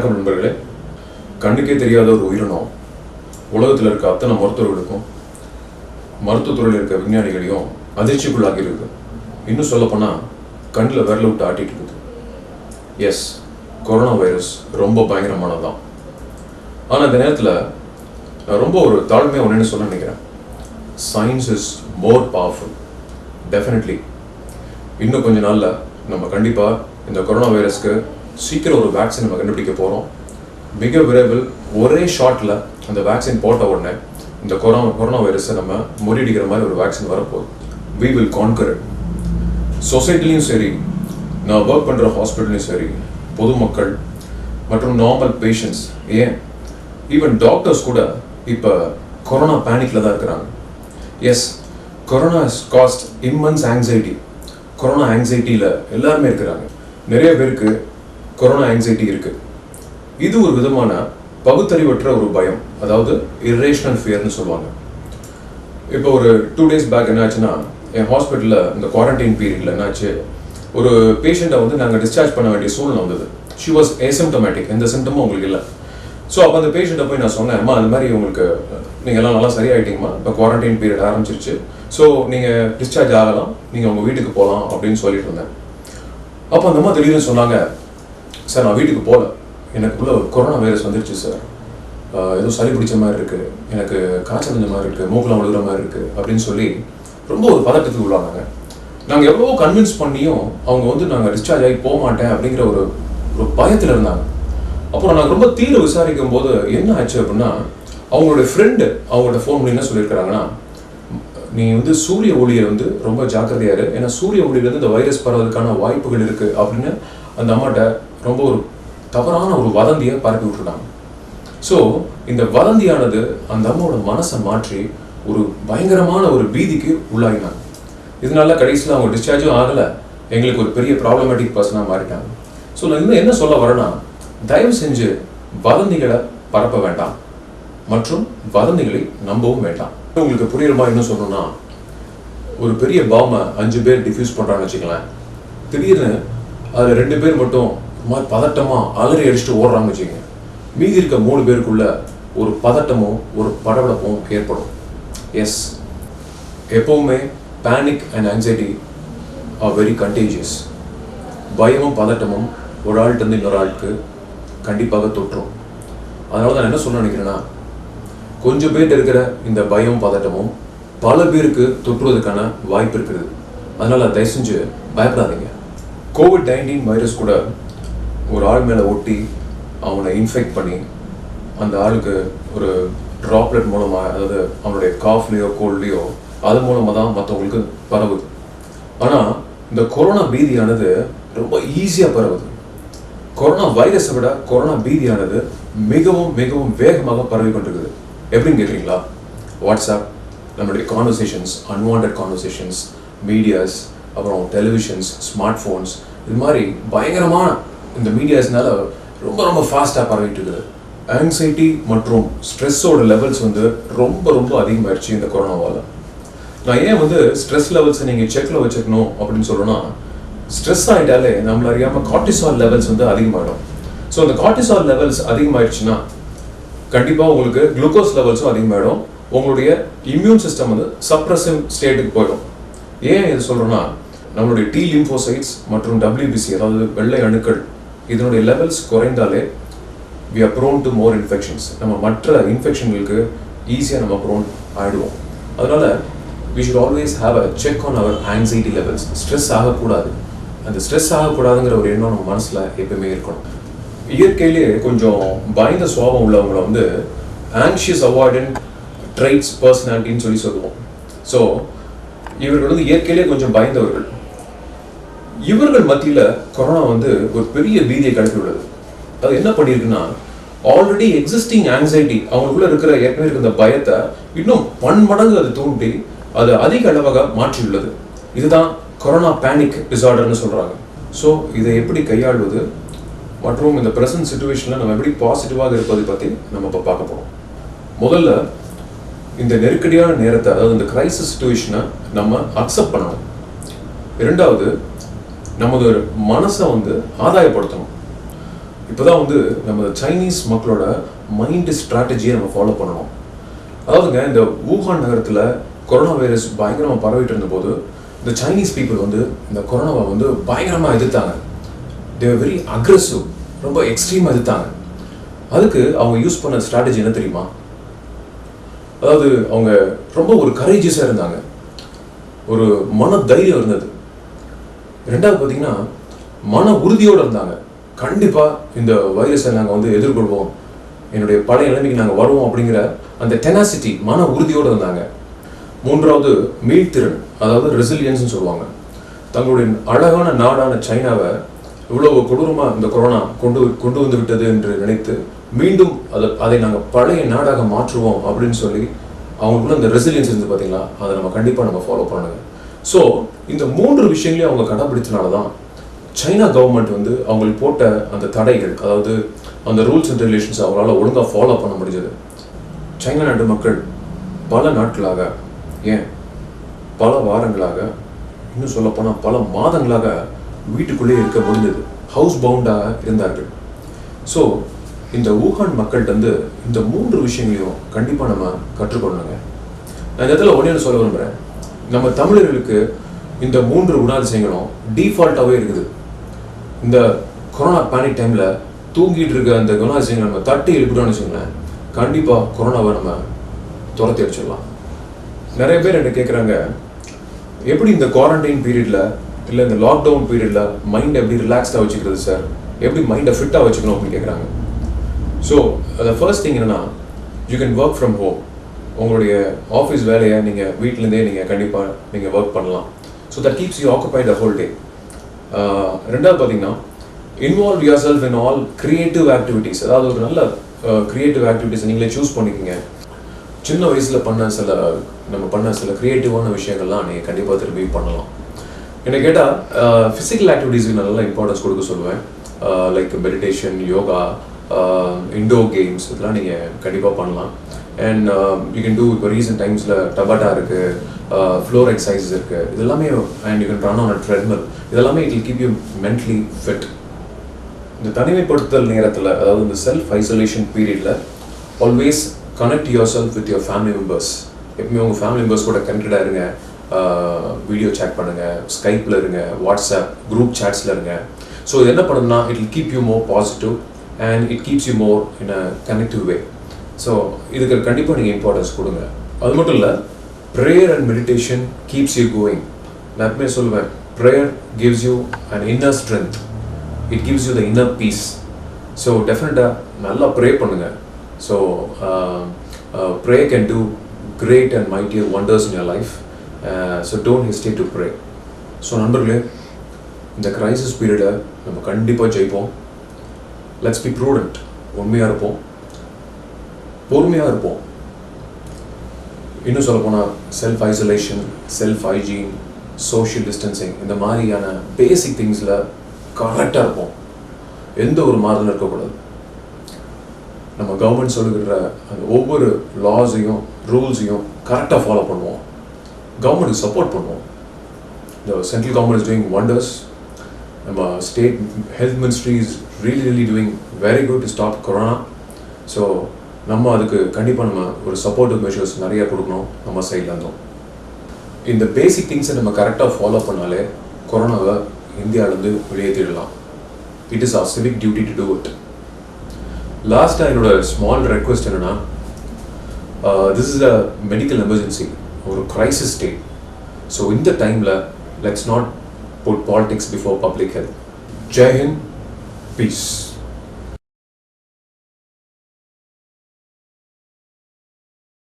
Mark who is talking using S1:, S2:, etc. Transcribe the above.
S1: வணக்கம் நண்பர்களே. கண்ணுக்கே தெரியாத ஒரு உயிரினம். உலகத்தில் இருக்க அத்தனை மருத்துவர்களுக்கும் மருத்துவத்துறையில் இருக்க விஞ்ஞானிகளையும் அதிர்ச்சிக்குள்ளாகி இருக்கு. இன்னும் சொல்லப்போனால் கண்ணில் விரல விட்டு ஆட்டிட்டு இருக்குது. எஸ் கொரோனா வைரஸ் ரொம்ப பயங்கரமானதுதான். ஆனால் இந்த நேரத்தில் நான் ரொம்ப ஒரு தாழ்மையாக ஒன்று சொல்ல நினைக்கிறேன். Science is more powerful definitely இன்னும் கொஞ்ச நாளில் நம்ம கண்டிப்பாக இந்த கொரோனா வைரஸ்க்கு சீக்கிரம் ஒரு வேக்சின் நம்ம கண்டுபிடிக்க போகிறோம் மிக விரைவில் ஒரே ஷாட்டில் அந்த வேக்சின் போட்ட உடனே இந்த கொரோனா கொரோனா வைரஸை நம்ம முறியடிக்கிற மாதிரி ஒரு வேக்சின் வரப்போகுது. வி வில் கான்கர் இட் சொசைட்டிலையும் சரி நான் ஒர்க் பண்ணுற ஹாஸ்பிட்டல்லையும் சரி பொதுமக்கள் மற்றும் நார்மல் பேஷண்ட்ஸ் ஏன்? ஈவன் டாக்டர்ஸ் கூட இப்போ கொரோனா பேனிக்கில் தான் இருக்கிறாங்க. Yes corona is caused immense anxiety corona ஆங்ஸைட்டியில் எல்லாருமே இருக்கிறாங்க. நிறைய பேருக்கு கொரோனா ஆங்ஸைட்டி இருக்கு. இது ஒரு விதமான பகுத்தறிவற்ற ஒரு பயம். அதாவது இரேஷனல் ஃபியர்னு சொல்லுவாங்க. இப்போ ஒரு டூ டேஸ் பேக் என்னாச்சுன்னா என் ஹாஸ்பிட்டலில் இந்த குவாரண்டைன் பீரியடில் என்னாச்சு ஒரு பேஷண்ட்டை வந்து நாங்கள் டிஸ்சார்ஜ் பண்ண வேண்டிய சூழ்நிலை வந்தது. ஷி வாஸ் ஏசிம்டமேட்டிக் எந்த சிம்டமும் உங்களுக்கு இல்லை. ஸோ அப்போ அந்த பேஷண்ட்டை போய் நான் சொன்னேன் அம்மா அந்த மாதிரி உங்களுக்கு நீங்கள் எல்லாம் நல்லா சரியாயிட்டீங்கம்மா. இப்போ குவாரண்டைன் பீரியட் ஆரம்பிச்சிருச்சு. ஸோ நீங்கள் டிஸ்சார்ஜ் ஆகலாம். நீங்கள் உங்கள் வீட்டுக்கு போகலாம் அப்படின்னு சொல்லிட்டு இருந்தேன். அப்போ அந்த அம்மா திடீர்னு சொன்னாங்க சார் நான் வீட்டுக்கு போகல எனக்குள்ள கொரோனா வைரஸ் வந்துருச்சு சார். ஏதோ சளி பிடிச்ச மாதிரி இருக்கு. எனக்கு காய்ச்சல் வந்த மாதிரி இருக்கு. மூக்கெல்லாம் விழுகிற மாதிரி இருக்கு அப்படின்னு சொல்லி ரொம்ப ஒரு பதட்டத்துக்கு உள்ளானாங்க. நாங்கள் எவ்வளோ கன்வின்ஸ் பண்ணியும் அவங்க வந்து நாங்கள் டிஸ்சார்ஜ் ஆகி போக மாட்டேன் அப்படிங்கிற ஒரு ஒரு பயத்தில் இருந்தாங்க. அப்புறம் நாங்கள் ரொம்ப தீர விசாரிக்கும் போது என்ன ஆச்சு அப்படின்னா அவங்களுடைய ஃப்ரெண்டு அவங்களோட ஃபோன் பண்ணி என்ன சொல்லியிருக்கிறாங்கன்னா நீ வந்து சூரிய ஒளியை வந்து ரொம்ப ஜாக்கிரதையாரு ஏன்னா சூரிய ஒளியிலேருந்து இந்த வைரஸ் பரவதுக்கான வாய்ப்புகள் இருக்குது அப்படின்னு அந்த அம்மாட்ட ரொம்ப ஒரு தவறான ஒரு வதந்தியை பரப்பி விட்டுட்டாங்க ஸோ இந்த வதந்தியானது அந்த அம்மாவோட மனசை மாற்றி ஒரு பயங்கரமான ஒரு பீதிக்கு உள்ளாகினாங்க இதனால கடைசியில் அவங்க டிஸ்சார்ஜும் ஆகலை. எங்களுக்கு ஒரு பெரிய ப்ராப்ளமேட்டிக் பர்சனாக மாறிட்டாங்க. ஸோ நான் இன்னும் என்ன சொல்ல வரேன்னா தயவு செஞ்சு வதந்திகளை பரப்ப வேண்டாம். மற்றும் வதந்திகளை நம்பவும் வேண்டாம். உங்களுக்கு புரியுற மாதிரி என்ன சொல்லணும்னா ஒரு பெரிய பாம்பை அஞ்சு பேர் டிஃப்யூஸ் பண்ணுறான்னு வச்சுக்கலாம் திடீர்னு அதில் ரெண்டு பேர் மட்டும் ஒரு மாதிரி பதட்டமாக அலறி அடிச்சுட்டு ஓடுறாங்க வச்சுக்கோங்க. மீதி இருக்க மூணு பேருக்குள்ள ஒரு பதட்டமும் ஒரு படபடப்பும் ஏற்படும். எஸ் எப்போவுமே panic and anxiety are very contagious பயமும் பதட்டமும் ஒரு ஆள்கிட்ட இருந்து இன்னொரு ஆளுக்கு கண்டிப்பாக தொற்றும். அதனால தான் நான் என்ன சொல்ல நினைக்கிறேன்னா கொஞ்சம் பேர்கிட்ட இருக்கிற இந்த பயம் பதட்டமும் பல பேருக்கு தொற்றுவதற்கான வாய்ப்பு இருக்குது. அதனால் தயவு செஞ்சு பயப்படாதீங்க. கோவிட் நைன்டீன் வைரஸ் கூட ஒரு ஆள் மேலே ஒட்டி அவனை இன்ஃபெக்ட் பண்ணி அந்த ஆளுக்கு ஒரு ட்ராப்லெட் மூலமாக அதாவது அவனுடைய காஃப்லேயோ கோல்ட்லேயோ அது மூலமாக தான் மற்றவங்களுக்கு பரவுது. ஆனால் இந்த கொரோனா பீதியானது ரொம்ப ஈஸியாக பரவுது. கொரோனா வைரஸை விட கொரோனா பீதியானது மிகவும் மிகவும் வேகமாக பரவி கொண்டிருக்குது. எப்படின்னு கேட்குறீங்களா வாட்ஸ்அப் நம்மளுடைய கான்வர்சேஷன்ஸ் அன்வான்ட் கான்வர்சேஷன்ஸ் மீடியாஸ் அப்புறம் டெலிவிஷன்ஸ் ஸ்மார்ட் ஃபோன்ஸ் இது மாதிரி பயங்கரமான இந்த மீடியாஸ்னால ரொம்ப ரொம்ப ஃபாஸ்ட்டாக பரவிட்டு இருக்குது. ஆங்ஸைட்டி மற்றும் ஸ்ட்ரெஸ்ஸோட லெவல்ஸ் வந்து ரொம்ப ரொம்ப அதிகமாயிருச்சு இந்த கொரோனாவால். நான் ஏன் வந்து ஸ்ட்ரெஸ் லெவல்ஸை நீங்கள் செக்கில் வச்சுக்கணும் அப்படின்னு சொல்லணும்னா ஸ்ட்ரெஸ் ஆகிட்டாலே நம்மள அறியாமல் கார்டிசால் லெவல்ஸ் வந்து அதிகமாகிடும் ஸோ அந்த கார்டிசால் லெவல்ஸ் அதிகமாயிடுச்சுன்னா கண்டிப்பாக உங்களுக்கு குளுக்கோஸ் லெவல்ஸும் அதிகமாகிடும் உங்களுடைய இம்யூன் சிஸ்டம் வந்து சப்ரஸிவ் ஸ்டேட்டுக்கு போயிடும். ஏன் இது சொல்கிறோன்னா நம்மளுடைய டி லிம்போசைட்ஸ் மற்றும் டபிள்யூபிசி அதாவது வெள்ளை அணுக்கள் இதனுடைய levels குறைந்தாலே we are prone to more infections நம்ம மற்ற இன்ஃபெக்ஷன்களுக்கு ஈஸியாக நம்ம ப்ரோன் ஆகிடுவோம் அதனால் we should always have a check on our anxiety levels stress ஆகக்கூடாது. அந்த ஸ்ட்ரெஸ் ஆகக்கூடாதுங்கிற ஒரு எண்ணம் நம்ம மனசில் எப்பவுமே இருக்கணும். இயற்கையிலேயே கொஞ்சம் பயந்த சுவாபம் உள்ளவங்களை வந்து ஆங்ஷியஸ் அவாய்டன் ட்ரைட்ஸ் பர்சனாலிட்டின்னு சொல்லி சொல்லுவோம். ஸோ இவர்கள் வந்து இயற்கையிலேயே கொஞ்சம் பயந்தவர்கள். இவர்கள் மத்தியில் கொரோனா வந்து ஒரு பெரிய பீதியை கிளப்பி விடுது. அது என்ன பண்ணியிருக்குன்னா ஆல்ரெடி எக்ஸிஸ்டிங் ஆங்ஸைட்டி அவங்களுக்குள்ள இருக்கிற ஏற்கனவே இருக்கிற இந்த பயத்தை இன்னும் பன்மடங்கு அது தூண்டி அது அதிக அளவாக மாற்றியுள்ளது. இதுதான் கொரோனா பேனிக் டிசார்டர்னு சொல்கிறாங்க ஸோ இதை எப்படி கையாள்வது? மற்றும் இந்த ப்ரெசன்ட் சுச்சுவேஷனில் நம்ம எப்படி பாசிட்டிவாக இருப்பதை பற்றி நம்ம இப்போ பார்க்க போகிறோம் முதல்ல இந்த நெருக்கடியான நேரத்தை அதாவது இந்த கிரைசிஸ் சுச்சுவேஷனை நம்ம அக்செப்ட் பண்ணணும். இரண்டாவது நமது மனசை வந்து ஆதாயப்படுத்தணும். இப்போதான் வந்து நம்ம சைனீஸ் மக்களோட மைண்ட் ஸ்ட்ராட்டஜியை நம்ம ஃபாலோ பண்ணணும். அதாவதுங்க இந்த வூஹான் நகரத்தில் கொரோனா வைரஸ் பயங்கரமாக பரவிட்டு இருந்தபோது இந்த சைனீஸ் பீப்புள் வந்து இந்த கொரோனாவை வந்து பயங்கரமாக எதிர்த்தாங்க. தேர் வெரி அக்ரெசிவ் ரொம்ப எக்ஸ்ட்ரீமாக எதிர்த்தாங்க. அதுக்கு அவங்க யூஸ் பண்ண ஸ்ட்ராட்டஜி என்ன தெரியுமா? அதாவது அவங்க ரொம்ப ஒரு கரேஜியஸாக இருந்தாங்க. ஒரு மன தைரியம் இருந்தது. ரெண்டாவது பார்த்தீங்கன்னா மன உறுதியோடு இருந்தாங்க. கண்டிப்பாக இந்த வைரஸை நாங்கள் வந்து எதிர்கொள்வோம். என்னுடைய பழைய நிலைமைக்கு நாங்கள் வருவோம் அப்படிங்கிற அந்த டெனாசிட்டி மன உறுதியோடு இருந்தாங்க. மூன்றாவது மீள்திறன் அதாவது ரெசிலியன்ஸ்னு சொல்லுவாங்க. தங்களுடைய அழகான நாடான சைனாவை இவ்வளவு கொடூரமாக இந்த கொரோனா கொண்டு கொண்டு வந்து விட்டது என்று நினைத்து மீண்டும் அதை அதை நாங்கள் பழைய நாடாக மாற்றுவோம் அப்படின்னு சொல்லி அவங்களுக்குள்ள அந்த ரெசிலியன்ஸ் இருந்து பார்த்தீங்களா அதை நம்ம கண்டிப்பாக நம்ம ஃபாலோ பண்ணுங்க. ஸோ இந்த மூன்று விஷயங்களையும் அவங்க கடைபிடிச்சனால தான் சைனா கவர்மெண்ட் வந்து அவங்களுக்கு போட்ட அந்த தடைகள் அதாவது அந்த ரூல்ஸ் அண்ட் ரெகுலேஷன்ஸ் அவங்களால ஒழுங்காக ஃபாலோ பண்ண முடிஞ்சது. சைனா நாட்டு மக்கள் பல நாட்களாக ஏன்? பல வாரங்களாக இன்னும் சொல்லப்போனால் பல மாதங்களாக வீட்டுக்குள்ளே இருக்க முடிஞ்சது. ஹவுஸ் பவுண்டாக இருந்தார்கள். ஸோ இந்த ஊகான் மக்கள்கிட்டருந்து இந்த மூன்று விஷயங்களையும் கண்டிப்பாக நம்ம கற்றுக்கொள்ளணுங்க. நான் இந்த இடத்துல ஒன்றே சொல்ல விரும்புகிறேன் நம்ம தமிழர்களுக்கு இந்த மூன்று குணாதிசயங்களும் டிஃபால்ட்டாகவே இருக்குது. இந்த கொரோனா பேனிக் டைமில் தூங்கிட்டு இருக்க அந்த குணாதிசயங்களை நம்ம தட்டி எழுப்பிட்டோம்னு வச்சுக்கோங்களேன் கண்டிப்பாக கொரோனாவை நம்ம துரத்தி அடிச்சிடலாம். நிறைய பேர் என்ன கேட்குறாங்க எப்படி இந்த குவாரண்டைன் பீரியடில் இல்லை இந்த லாக்டவுன் பீரியடில் மைண்டை எப்படி ரிலாக்ஸ்டாக வச்சுக்கிறது சார் எப்படி மைண்டை ஃபிட்டாக வச்சுக்கணும்? அப்படின்னு கேட்குறாங்க ஸோ அந்த ஃபர்ஸ்ட் திங் என்னென்னா you can work from home உங்களுடைய ஆஃபீஸ் வேலையை நீங்கள் வீட்டிலேருந்தே நீங்கள் கண்டிப்பாக நீங்கள் ஒர்க் பண்ணலாம். So that keeps you occupy the whole day ரெண்டாவது பார்த்தீங்கன்னா involve yourself in all creative activities அதாவது ஒரு நல்ல கிரியேட்டிவ் ஆக்டிவிட்டீஸ் நீங்களே சூஸ் பண்ணிக்கோங்க. சின்ன வயசில் பண்ண சில நம்ம பண்ண சில கிரியேட்டிவான விஷயங்கள்லாம் நீங்கள் கண்டிப்பாக திரும்பி பண்ணலாம். என்னை கேட்டால் ஃபிசிக்கல் ஆக்டிவிட்டீஸுக்கு நான் நல்லா இம்பார்ட்டன்ஸ் கொடுக்க சொல்லுவேன். Like meditation yoga Uh, indoor games இதெல்லாம் நீங்கள் கண்டிப்பாக பண்ணலாம். அண்ட் யூ கேன் டூ இப்போ ரீசெண்ட் டைம்ஸில் டபாட்டா இருக்குது ஃப்ளோர் எக்ஸசைசஸ் இருக்குது இதெல்லாமே and you can run on a treadmill இதெல்லாமே it will keep you mentally fit இந்த தனிமைப்படுத்தல் நேரத்தில் அதாவது இந்த செல்ஃப் ஐசோலேஷன் பீரியடில் always connect yourself with your family members எப்பவுமே உங்கள் ஃபேமிலி மெம்பர்ஸ் கூட கனெக்டடாக இருங்க. வீடியோ சேட் பண்ணுங்கள் ஸ்கைப்பில் இருங்க வாட்ஸ்அப் குரூப் சேட்ஸில் இருங்க. ஸோ இது என்ன பண்ணுதுன்னா it will keep you more positive and it keeps you more in a connective way so இதுக்கு கண்டிப்பாக நீங்கள் இம்பார்ட்டன்ஸ் கொடுங்க. அது மட்டும் இல்லை prayer and meditation keeps you going நான் எப்பவுமே சொல்லுவேன் prayer gives you and inner strength it gives you the inner peace so டெஃபினட்டாக நல்லா ப்ரே பண்ணுங்கள் so pray can do great and mightier wonders in your life so don't hesitate to pray so நண்பர்களே இந்த crisis பீரியடை நம்ம கண்டிப்பாக ஜெயிப்போம். Let's be prudent உண்மையாக இருப்போம். பொறுமையாக இருப்போம். இன்னும் சொல்லப்போனால் self isolation self hygiene social distancing இந்த மாதிரியான பேசிக் திங்ஸில் கரெக்டாக இருப்போம். எந்த ஒரு மாறுதலும் இருக்கக்கூடாது. நம்ம கவர்மெண்ட் சொல்லுகிற அந்த ஒவ்வொரு லாஸையும் ரூல்ஸையும் கரெக்டாக ஃபாலோ பண்ணுவோம். கவர்மெண்ட்டுக்கு சப்போர்ட் பண்ணுவோம். இந்த central government is doing wonders நம்ம state health ministry is really really doing very good to stop corona so நம்ம அதுக்கு கண்டிப்பாக நம்ம ஒரு சப்போர்ட்டிவ் மெஷர்ஸ் நிறைய கொடுக்கணும் நம்ம சைடில் இருந்தோம். இந்த பேசிக் திங்ஸை நம்ம கரெக்டாக ஃபாலோ பண்ணாலே கொரோனாவை இந்தியாவிலேருந்து வெளியேற்றிடலாம் it is our civic duty to do it லாஸ்ட்டாக என்னோட ஸ்மால் ரெக்வஸ்ட் என்னென்னா this is a medical emergency ஒரு கிரைசிஸ் ஸ்டேட் ஸோ இந்த டைமில் let's not put politics before public health Jai Hind peace